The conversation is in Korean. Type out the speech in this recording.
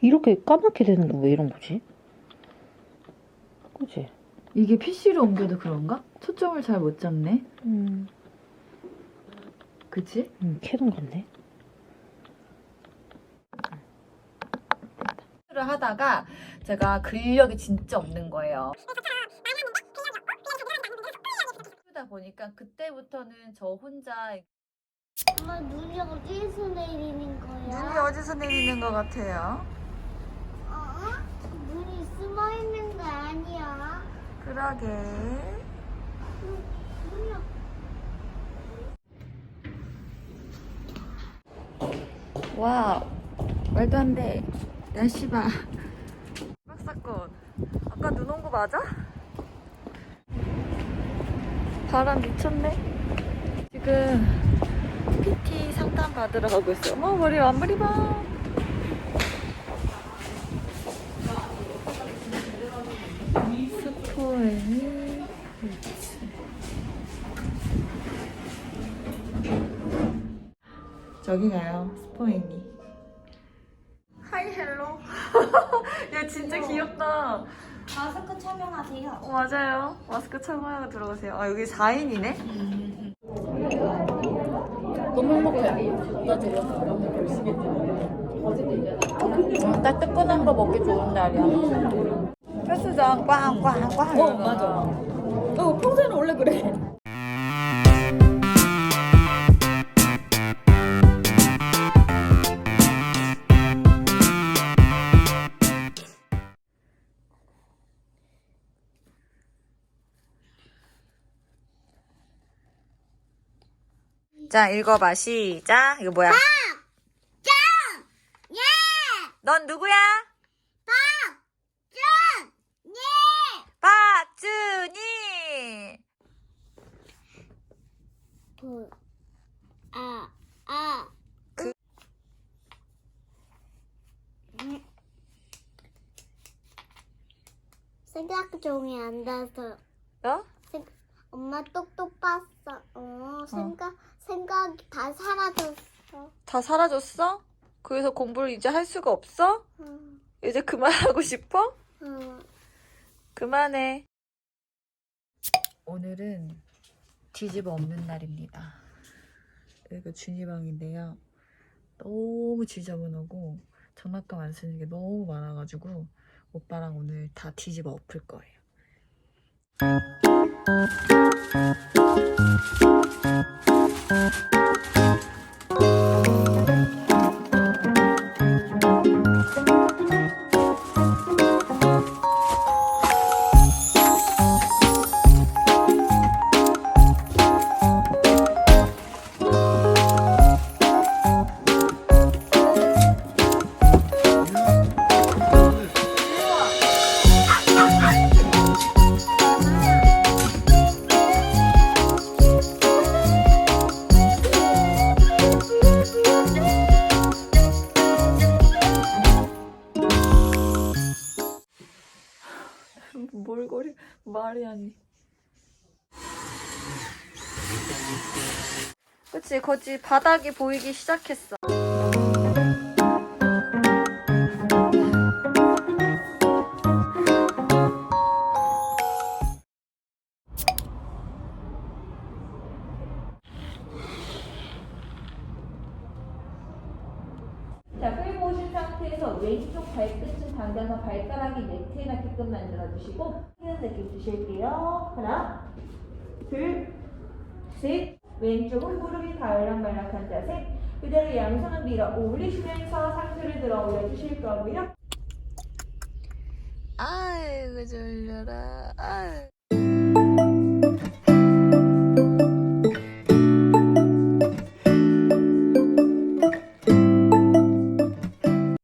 이렇게 까맣게 되는 거 왜 이런 거지? 그지? 이게 PC로 옮겨도 그런가? 초점을 잘 못 잡네. 음, 그치? 음 캐논 같네. 를 하다가 제가 근력이 진짜 없는 거예요. 그러다 보니까 그때부터는 저 혼자 엄마 눈이 어디서 내리는 거야? 눈이 어디서 내리는 것 같아요? 숨어 있는 거 아니야? 그러게. 와 말도 안 돼. 날씨 봐. 박사건. 아까 눈 온 거 맞아? 바람 미쳤네. 지금 PT 상담 받으러 가고 있어요. 어머 머리 완머리 봐. 스포에는 저기 가요 스포인이. 하이 헬로 야 진짜 귀엽다. 마스크 착용하세요. 어, 맞아요. 마스크 착용하고 들어오세요. 아 여기 4인이네? 너무 행복해. 딱 뜨끈한 거 먹기 좋은 날이야. 헬스장 꽝꽝꽝 어, 맞아. 어, 평소에는 원래 그래. 자 읽어봐 시작 이거 뭐야 예! 넌 누구야? 예! 박준이 그, 아, 아. 그- 음. 생각 종이 앉아서 어? 생, 엄마 똑똑 봤어. 어, 생각 생각이 다 사라졌어. 다 사라졌어? 그래서 공부를 이제 할 수가 없어? 응, 이제 그만하고 싶어? 응. 그만해. 오늘은 뒤집어 엎는 날입니다. 여기가 준이 방인데요. 너무 지저분하고 장난감 안 쓰는 게 너무 많아가지고 오빠랑 오늘 다 뒤집어 엎을 거예요. 말이 아니. 그치, 거지 바닥이 보이기 시작했어. 자, 상태에서 왼쪽 발끝을 당겨서 발가락이 네트에 닿게끔 만들어주시고 힘 느낌 주실게요. 하나, 둘, 셋. 왼쪽은 무릎이 바을락말락한 자세. 그대로 양손을 밀어 올리시면서 상체를 들어 올려주실 거고요. 아이고 졸려라. 아유.